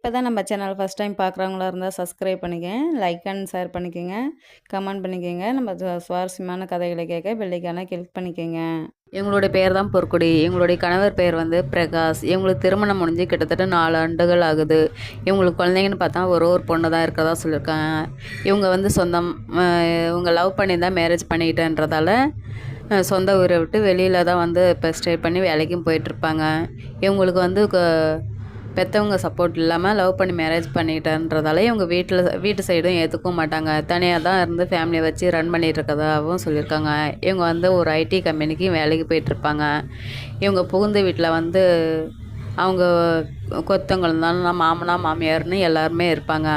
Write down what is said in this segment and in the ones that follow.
இப்போ தான் நம்ம சேனல் ஃபஸ்ட் டைம் பார்க்குறவங்களா இருந்தால் சப்ஸ்கிரைப் பண்ணிக்கங்க லைக் அண்ட் ஷேர் பண்ணிக்கோங்க கமெண்ட் பண்ணிக்கோங்க. நம்ம சுவாரஸ்யமான கதைகளை கேட்க வெள்ளிக்கான கிளிக் பண்ணிக்கோங்க. எங்களுடைய பெயர் தான் பொற்குடி. எங்களுடைய கணவர் பெயர் வந்து பிரகாஷ். எங்களுக்கு திருமணம் முடிஞ்சு கிட்டத்தட்ட நாலு ஆண்டுகள் ஆகுது. இவங்களுக்கு குழந்தைங்கன்னு பார்த்தா ஒரு ஒரு பொண்ணு தான் இருக்கிறதா சொல்லியிருக்காங்க. இவங்க வந்து சொந்தம் இவங்க லவ் பண்ணி தான் மேரேஜ் பண்ணிக்கிட்டேன்றதால சொந்த ஊரை விட்டு வெளியில் தான் வந்து இப்போ ஸ்டே பண்ணி வேலைக்கும் போயிட்டுருப்பாங்க இவங்களுக்கு வந்து க- பெற்றவங்க சப்போர்ட் இல்லாமல் லவ் பண்ணி மேரேஜ் பண்ணிட்டேன்றதால இவங்க வீட்டில் வீட்டு சைடும் ஏற்றுக்கவும் மாட்டாங்க. தனியாக தான் இருந்து ஃபேமிலியை வச்சு ரன் பண்ணிட்டு இருக்கதாகவும் சொல்லியிருக்காங்க. இவங்க வந்து ஒரு ஐடி கம்பெனிக்கு வேலைக்கு போயிட்டுருப்பாங்க. இவங்க புகுந்த வீட்டில் வந்து அவங்க கொத்தவங்க இருந்தாலும் மாமனா மாமியார்னு எல்லாருமே இருப்பாங்க.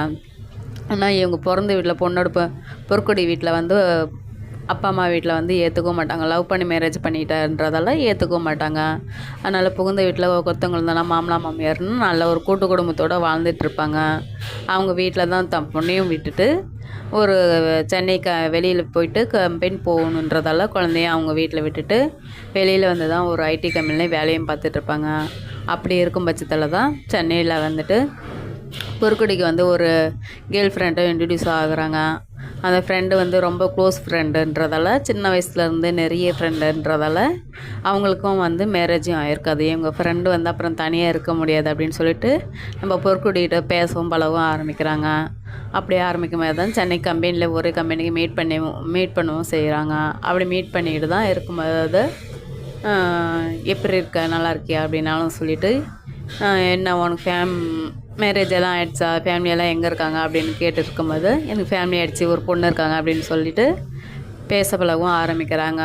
ஆனால் இவங்க பிறந்த வீட்டில் பொண்ணோட பொ பொற்கொடி வீட்டில் வந்து அப்பா அம்மா வீட்டில் வந்து ஏற்றுக்கவும் மாட்டாங்க. லவ் பண்ணி மேரேஜ் பண்ணிட்டான்றதால ஏற்றுக்கவும் மாட்டாங்க. அதனால் புகுந்த வீட்டில் கொத்தவங்க இருந்தாலும் மாமனா மாமியார்னு நல்ல ஒரு கூட்டு குடும்பத்தோடு வாழ்ந்துட்டுருப்பாங்க அவங்க வீட்டில் தான் தம் பொண்ணையும் விட்டுட்டு ஒரு சென்னை க வெளியில் போயிட்டு கம்பெனி போகணுன்றதால குழந்தைய அவங்க வீட்டில் விட்டுட்டு வெளியில் வந்து தான் ஒரு ஐடி கம்பெனிலையும் வேலையும் பார்த்துட்ருப்பாங்க அப்படி இருக்கும் பட்சத்தில் தான் சென்னையில் வந்துட்டு பொறுக்குடிக்கு வந்து ஒரு கேர்ள் ஃப்ரெண்டும் இன்ட்ரடியூஸ் ஆகுறாங்க. அந்த ஃப்ரெண்டு வந்து ரொம்ப க்ளோஸ் ஃப்ரெண்டுன்றதால சின்ன வயசுலேருந்து நிறைய ஃப்ரெண்டுன்றதால அவங்களுக்கும் வந்து மேரேஜும் ஆயிருக்காது. இவங்க ஃப்ரெண்டு வந்து அப்புறம் தனியாக இருக்க முடியாது அப்படின்னு சொல்லிட்டு நம்ம பொற்குடிகிட்ட பேசவும் பழகவும் ஆரம்பிக்கிறாங்க. அப்படி ஆரம்பிக்கும் போது தான் சென்னை கம்பெனியில் ஒரு கம்பெனிக்கு மீட் பண்ணி மீட் பண்ணவும் செய்கிறாங்க அப்படி மீட் பண்ணிக்கிட்டு தான் இருக்கும்போது எப்படி இருக்க நல்லா இருக்கியா அப்படின்னாலும் சொல்லிட்டு என்ன உனக்கு ஃபேம் மேரேஜ் எல்லாம் ஆயிடுச்சா? ஃபேமிலியெல்லாம் எங்கே இருக்காங்க? அப்படின்னு கேட்டு இருக்கும்போது எனக்கு ஃபேமிலி ஆயிடுச்சு ஒரு பொண்ணு இருக்காங்க அப்படின்னு சொல்லிட்டு பேச பழகவும் ஆரம்பிக்கிறாங்க.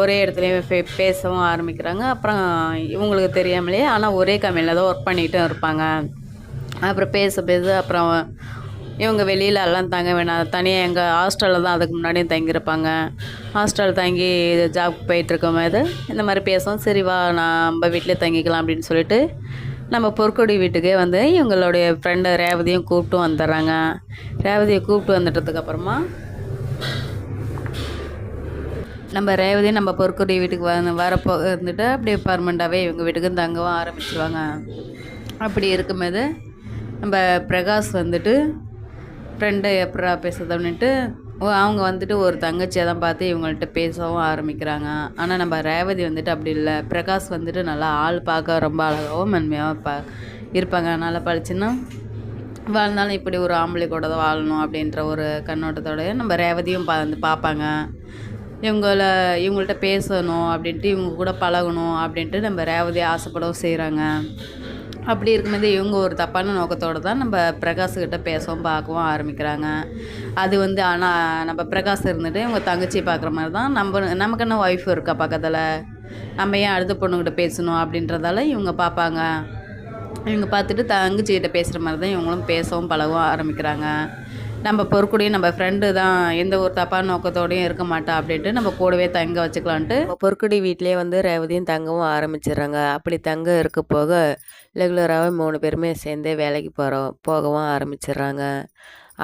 ஒரே இடத்துலையும் பே பேசவும் ஆரம்பிக்கிறாங்க. அப்புறம் இவங்களுக்கு தெரியாமலே ஆனால் ஒரே கம்பெனியில் தான் ஒர்க் பண்ணிகிட்டும் இருப்பாங்க. அப்புறம் பேச பேச அப்புறம் இவங்க வெளியில் எல்லாம் தங்க வேணாம். தனியாக எங்கள் ஹாஸ்டலில் தான் அதுக்கு முன்னாடியும் தங்கியிருப்பாங்க. ஹாஸ்டல் தங்கி ஜாப் போயிட்டுருக்கும் போது இந்த மாதிரி பேசுவோம். சரி வா நான் நம்ம வீட்டிலே தங்கிக்கலாம் அப்படின்னு சொல்லிட்டு நம்ம பொற்கொடி வீட்டுக்கே வந்து இவங்களுடைய ஃப்ரெண்டு ரேவதியும் கூப்பிட்டு வந்துடுறாங்க. ரேவதியை கூப்பிட்டு வந்துட்டதுக்கப்புறமா நம்ம ரேவதி நம்ம பொற்கொடி வீட்டுக்கு வந்து வரப்போ இருந்துட்டு அப்படியே பர்மனெண்ட்டாகவே இவங்க வீட்டுக்கு தங்கவும் ஆரம்பிச்சிருவாங்க. அப்படி இருக்கும்போது நம்ம பிரகாஷ் வந்துட்டு ஃப்ரெண்டை எப்படா பேசுறது அப்படின்ட்டு அவங்க வந்துட்டு ஒரு தங்கச்சியை தான் பார்த்து இவங்கள்ட்ட பேசவும் ஆரம்பிக்கிறாங்க. ஆனால் நம்ம ரேவதி வந்துட்டு அப்படி இல்லை. பிரகாஷ் வந்துட்டு நல்லா ஆள் பார்க்க ரொம்ப அழகாகவும் மென்மையாகவும் பா இருப்பாங்க. நல்லா படிச்சுன்னா வாழ்ந்தாலும் இப்படி ஒரு ஆம்பளை கூட தான் வாழணும் அப்படின்ற ஒரு கண்ணோட்டத்தோடய நம்ம ரேவதியும் பா வந்து பார்ப்பாங்க. இவங்கள இவங்கள்ட்ட பேசணும் அப்படின்ட்டு இவங்க கூட பழகணும் அப்படின்ட்டு நம்ம ரேவதி ஆசைப்படவும் செய்கிறாங்க அப்படி இருக்கும்போது இவங்க ஒரு தப்பான நோக்கத்தோடு தான் நம்ம பிரகாஷ்கிட்ட பேசவும் பார்க்கவும் ஆரம்பிக்கிறாங்க. அது வந்து ஆனால் நம்ம பிரகாஷ் இருந்துட்டு இவங்க தங்கச்சி பார்க்குற மாதிரி தான் நம்ம நமக்கு என்ன ஒய்ஃப் இருக்கா பக்கத்தில்? நம்ம ஏன் அடுத்த பொண்ணுக்கிட்ட பேசணும் அப்படின்றதால இவங்க பார்ப்பாங்க. இவங்க பார்த்துட்டு தங்கச்சிக்கிட்ட பேசுகிற மாதிரி தான் இவங்களும் பேசவும் பழகவும் ஆரம்பிக்கிறாங்க. நம்ம பொறுக்கூடியும் நம்ம ஃப்ரெண்டு தான் எந்த ஒரு தப்பான நோக்கத்தோடையும் இருக்க மாட்டா அப்படின்ட்டு நம்ம கூடவே தங்க வச்சுக்கலான்ட்டு. பொற்குடி வீட்லேயே வந்து ரேவதியும் தங்கவும் ஆரம்பிச்சிடுறாங்க. அப்படி தங்க இருக்க போக ரெகுலராகவே மூணு பேருமே சேர்ந்தே வேலைக்கு போகிறோம் போகவும் ஆரம்பிச்சிடுறாங்க.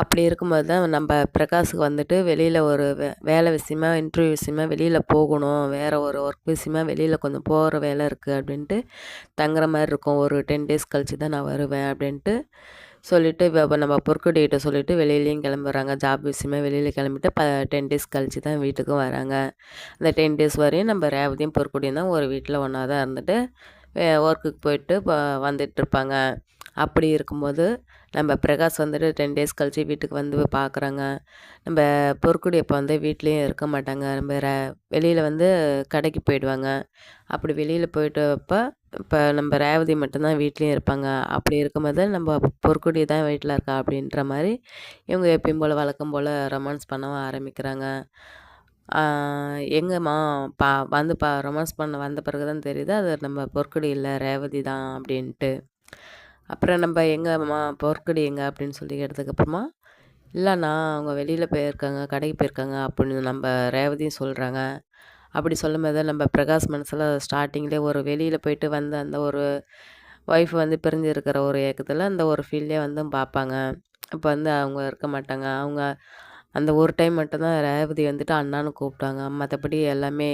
அப்படி இருக்கும்போது தான் நம்ம பிரகாஷுக்கு வந்துட்டு வெளியில் ஒரு வே வேலை விஷயமா இன்டர்வியூ விஷயமா வெளியில் போகணும். வேறு ஒரு ஒர்க் விஷயமா வெளியில் கொஞ்சம் போகிற வேலை இருக்குது அப்படின்ட்டு தங்குற மாதிரி இருக்கும். ஒரு டென் டேஸ் கழிச்சு தான் நான் வருவேன் அப்படின்ட்டு சொல்லிவிட்டு இப்போ நம்ம பொற்குடிகிட்ட சொல்லிவிட்டு வெளியிலையும் கிளம்புறாங்க. ஜாப் விஷயமா வெளியில் கிளம்பிட்டு ப டென் டேஸ் கழிச்சு தான் வீட்டுக்கும் வராங்க. அந்த டென் டேஸ் வரையும் நம்ம ரேவதியும் பொற்குடியும் தான் ஒரு வீட்டில் ஒன்றா தான் இருந்துட்டு ஒர்க்குக்கு போயிட்டு ப- வந்துட்டு இருப்பாங்க. அப்படி இருக்கும்போது நம்ம பிரகாஷ் வந்துட்டு டென் டேஸ் கழிச்சு வீட்டுக்கு வந்து பார்க்குறாங்க நம்ம பொற்குடி அப்போ வந்து வீட்லேயும் இருக்க மாட்டாங்க. நம்ம ரே வெளியில் வந்து கடைக்கு போயிடுவாங்க. அப்படி வெளியில் போயிட்டப்போ இப்போ நம்ம ரேவதி மட்டும்தான் வீட்லேயும் இருப்பாங்க. அப்படி இருக்கும்போது நம்ம பொற்குடி தான் வீட்டில் இருக்கா அப்படின்ற மாதிரி இவங்க எப்பயும் போல் வழக்கம் போல் ரொமான்ஸ் பண்ணவும் ஆரம்பிக்கிறாங்க. எங்கம்மா பா வந்து பா ரொமான்ஸ் பண்ண வந்த பிறகு தான் தெரியுது அது நம்ம பொற்குடி இல்லை ரேவதி தான் அப்படின்ட்டு. அப்புறம் நம்ம எங்கேம்மா பொற்குடி எங்கே அப்படின்னு சொல்லி கேட்டதுக்கப்புறமா இல்லைண்ணா அவங்க வெளியில் போயிருக்காங்க கடைக்கு போயிருக்காங்க அப்படின்னு நம்ம ரேவதியும் சொல்கிறாங்க அப்படி சொல்லும் போது நம்ம பிரகாஷ் மனசில் ஸ்டார்டிங்லேயே ஒரு வெளியில் போயிட்டு வந்த அந்த ஒரு ஒய்ஃப் வந்து பிரிஞ்சு இருக்கிற ஒரு ஏக்கத்தில் அந்த ஒரு ஃபீல்டே வந்து பார்ப்பாங்க. இப்போ வந்து அவங்க இருக்க மாட்டாங்க. அவங்க அந்த ஒரு டைம் மட்டும்தான் ரேவதி வந்துட்டு அண்ணான்னு கூப்பிட்டாங்க. மற்றபடி எல்லாமே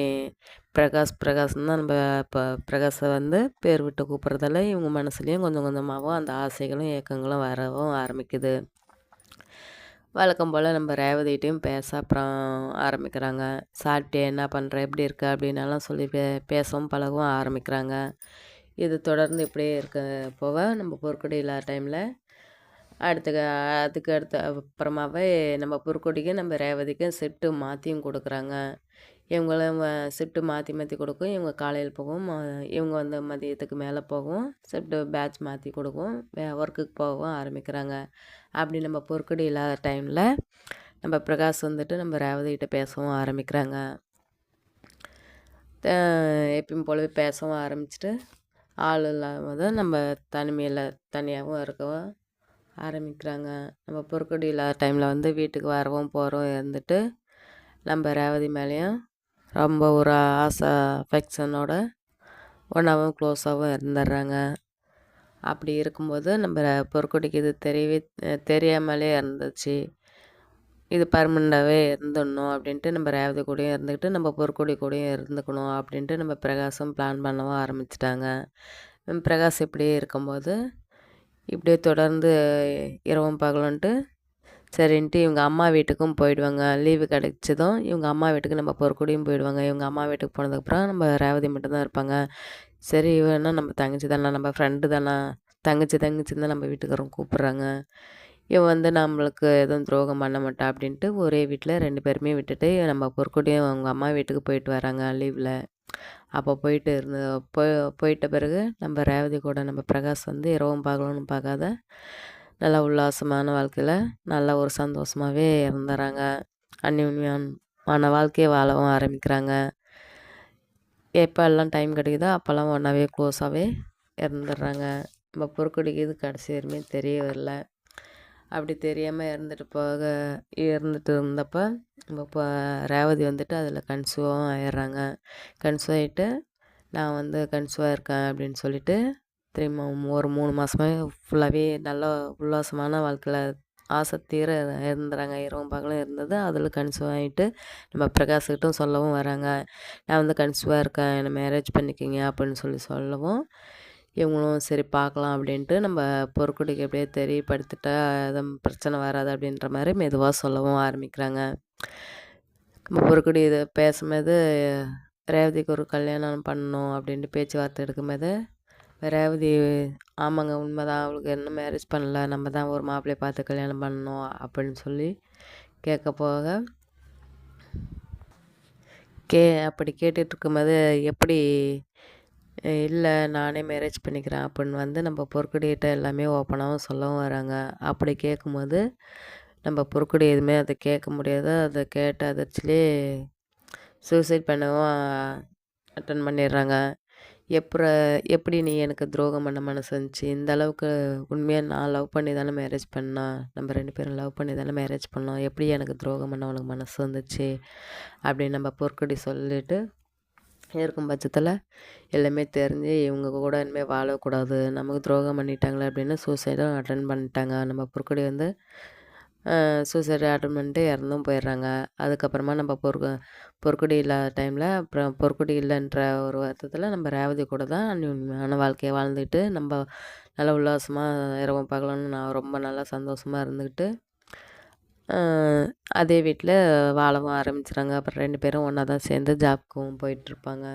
பிரகாஷ் பிரகாஷ்னு தான் நம்ம இப்போ பிரகாஷை வந்து பேர் விட்டு கூப்பிட்றதால இவங்க மனசுலேயும் கொஞ்சம் கொஞ்சமாகவும் அந்த ஆசைகளும் ஏக்கங்களும் வரவும் ஆரம்பிக்குது. வழக்கம் போல் நம்ம ரேவதிகிட்டையும் பேச அப்புறம் ஆரம்பிக்கிறாங்க. சாப்பிட்டே என்ன பண்ணுற எப்படி இருக்க அப்படின்னாலாம் சொல்லி பே பேசவும் பழகவும் ஆரம்பிக்கிறாங்க. இது தொடர்ந்து இப்படியே இருக்க போக நம்ம பொற்கொடி இல்லாத டைமில் அடுத்த அதுக்கு அடுத்த அப்புறமாவே நம்ம பொற்கொடிக்கு நம்ம ரேவதிக்கும் செட்டு மாற்றியும் கொடுக்குறாங்க. இவங்களும் ஷிஃப்ட்டு மாற்றி மாற்றி கொடுக்கும். இவங்க காலையில் போகும். இவங்க வந்து மதியத்துக்கு மேலே போகும். ஷிஃப்ட்டு பேட்ச் மாற்றி கொடுக்கும். வே ஒர்க்குக்கு போகவும் ஆரம்பிக்கிறாங்க. அப்படி நம்ம பொற்கொடி இல்லாத டைமில் நம்ம பிரகாஷ் வந்துட்டு நம்ம ரேவதிகிட்ட பேசவும் ஆரம்பிக்கிறாங்க. எப்பயும் போலவே பேசவும் ஆரம்பிச்சிட்டு ஆள் இல்லாமல் தான் நம்ம தனிமையில் தனியாகவும் இருக்கவும் ஆரம்பிக்கிறாங்க. நம்ம பொற்கொடி இல்லாத டைமில் வந்து வீட்டுக்கு வரவும் போகிறோம் இருந்துட்டு நம்ம ரேவதி மேலேயும் ரொம்ப ஒரு ஆசை அஃபெக்ஷனோட ஒன்றாவும் க்ளோஸாகவும் இருந்துடுறாங்க. அப்படி இருக்கும்போது நம்ம பொறுக்குடிக்கு பொற்கொடிக்கு இது தெரியவே தெரியாமலே இருந்துச்சு. இது பர்மனண்டாகவே இருந்துடணும் அப்படின்ட்டு நம்ம ரேவதி கூடயும் இருந்துக்கிட்டு நம்ம பொற்கொடி கூடயும் இருந்துக்கணும் அப்படின்ட்டு நம்ம பிரகாசம் பிளான் பண்ணவும் ஆரம்பிச்சிட்டாங்க. பிரகாஷ் இப்படியே இருக்கும்போது இப்படியே தொடர்ந்து இரவும் பகலுன்ட்டு சரின்ட்டு இவங்க அம்மா வீட்டுக்கும் போயிடுவாங்க. லீவு கிடைச்சதும் இவங்க அம்மா வீட்டுக்கு நம்ம பொறுக்குடியும் போயிடுவாங்க. இவங்க அம்மா வீட்டுக்கு போனதுக்கப்புறம் நம்ம ரேவதி மட்டும்தான் இருப்பாங்க. சரி இவன்னா நம்ம தங்கச்சி தானே? நம்ம ஃப்ரெண்டு தானே? தங்கச்சி தங்கச்சி தான் நம்ம வீட்டுக்காரங்க கூப்பிட்றாங்க. இவன் வந்து நம்மளுக்கு எதுவும் துரோகம் பண்ண மாட்டா அப்படின்ட்டு ஒரே வீட்டில் ரெண்டு பேருமே விட்டுட்டு நம்ம பொறுக்குடியும் அவங்க அம்மா வீட்டுக்கு போயிட்டு வராங்க லீவில் அப்போ போயிட்டு இருந்த போய் போயிட்ட பிறகு நம்ம ரேவதி கூட நம்ம பிரகாஷ் வந்து இரவும் பார்க்கணும்னு பார்க்காத நல்லா உல்லாசமான வாழ்க்கையில் நல்லா ஒரு சந்தோஷமாகவே இருந்துறாங்க. அந்நியமான வாழ்க்கையை வாழவும் ஆரம்பிக்கிறாங்க. எப்போ எல்லாம் டைம் கிடைக்குதோ அப்போல்லாம் ஒன்றாவே க்ளோஸாகவே இருந்துடுறாங்க. நம்ம பொறுக்கடிக்கிறது கடைசி வரையுமே தெரிய வரல அப்படி தெரியாமல் இருந்துட்டு போக இறந்துட்டு இருந்தப்போ இப்போ ரேவதி வந்துட்டு அதில் கன்சீவாகவும் ஆயிடுறாங்க. கன்சீவ் ஆகிட்டு நான் வந்து கன்சீவாக இருக்கேன் அப்படின்னு சொல்லிட்டு திரும்ப ஒரு மூணு மாதமே ஃபுல்லாகவே நல்லா உல்லாசமான வாழ்க்கையில் ஆசை தீர இருந்துறாங்க. இரவும் பகலும் இருந்தது அதில் கன்சீவ் ஆகிட்டு நம்ம பிரகாஷ்கிட்டும் சொல்லவும் வராங்க. நான் வந்து கன்சீவாக இருக்கேன் என்னை மேரேஜ் பண்ணிக்கிங்க அப்படின்னு சொல்லி சொல்லவும் இவங்களும் சரி பார்க்கலாம் அப்படின்ட்டு நம்ம பொறுக்குடிக்கு அப்படியே தெரியப்படுத்திட்டா எதுவும் பிரச்சனை வராது அப்படின்ற மாதிரி மெதுவாக சொல்லவும் ஆரம்பிக்கிறாங்க. நம்ம பொறுக்குடி இதை பேசும்போது ரேவதிக்கு ஒரு கல்யாணம் பண்ணணும் அப்படின்ட்டு பேச்சுவார்த்தை எடுக்கும்போது ரேவதி ஆமாங்க உண்மைதான் அவளுக்கு இன்னும் மேரேஜ் பண்ணல நம்ம தான் ஒரு மாப்பிள்ளைய பார்த்து கல்யாணம் பண்ணணும் அப்படின்னு சொல்லி கேட்க போக கே அப்படி கேட்டுட்ருக்கும்போது எப்படி இல்லை நானே மேரேஜ் பண்ணிக்கிறேன் அப்படின்னு வந்து நம்ம பொறுக்குடிகிட்ட எல்லாமே ஓப்பனாகவும் சொல்லவும் வராங்க. அப்படி கேட்கும்போது நம்ம பொறுக்குடி எதுவுமே அதை கேட்க முடியாது. அதை கேட்ட அதிர்ச்சிலே சூசைட் பண்ணவும் அட்டன் பண்ணிடுறாங்க. எப்பற எப்படி நீ எனக்கு துரோகம் பண்ண மனசு வந்துச்சு இந்த அளவுக்கு உண்மையாக நான் லவ் பண்ணி தானே மேரேஜ் பண்ணோம் நம்ம ரெண்டு பேரும் லவ் பண்ணி தானே மேரேஜ் பண்ணோம். எப்படி எனக்கு துரோகம் பண்ண உனக்கு மனசு வந்துச்சு அப்படின்னு நம்ம பொற்கொடி சொல்லிட்டு இருக்கும் பட்சத்தில் எல்லாமே தெரிஞ்சு இவங்க கூட இனிமேல் வாழக்கூடாது நமக்கு துரோகம் பண்ணிட்டாங்களே அப்படின்னு சூசைடும் அட்டன் பண்ணிட்டாங்க. நம்ம பொற்கொடி வந்து சூசைடு அட்டன் பண்ணிட்டு இறந்தும் போயிடுறாங்க. அதுக்கப்புறமா நம்ம பொறுக்க பொற்கொடி இல்லாத டைமில் அப்புறம் பொற்கொடி இல்லைன்ற ஒரு வருத்தத்தில் நம்ம ரேவதி கூட தான் அந்நியமான வாழ்க்கையை வாழ்ந்துக்கிட்டு நம்ம நல்லா உல்லாசமாக இரவும் பகலன்னு நான் ரொம்ப நல்லா சந்தோஷமாக இருந்துக்கிட்டு அதே வீட்டில் வாழவும் ஆரம்பிச்சிடுறாங்க அப்புறம் ரெண்டு பேரும் ஒன்றா தான் சேர்ந்து ஜாப்க்கும் போயிட்டுருப்பாங்க.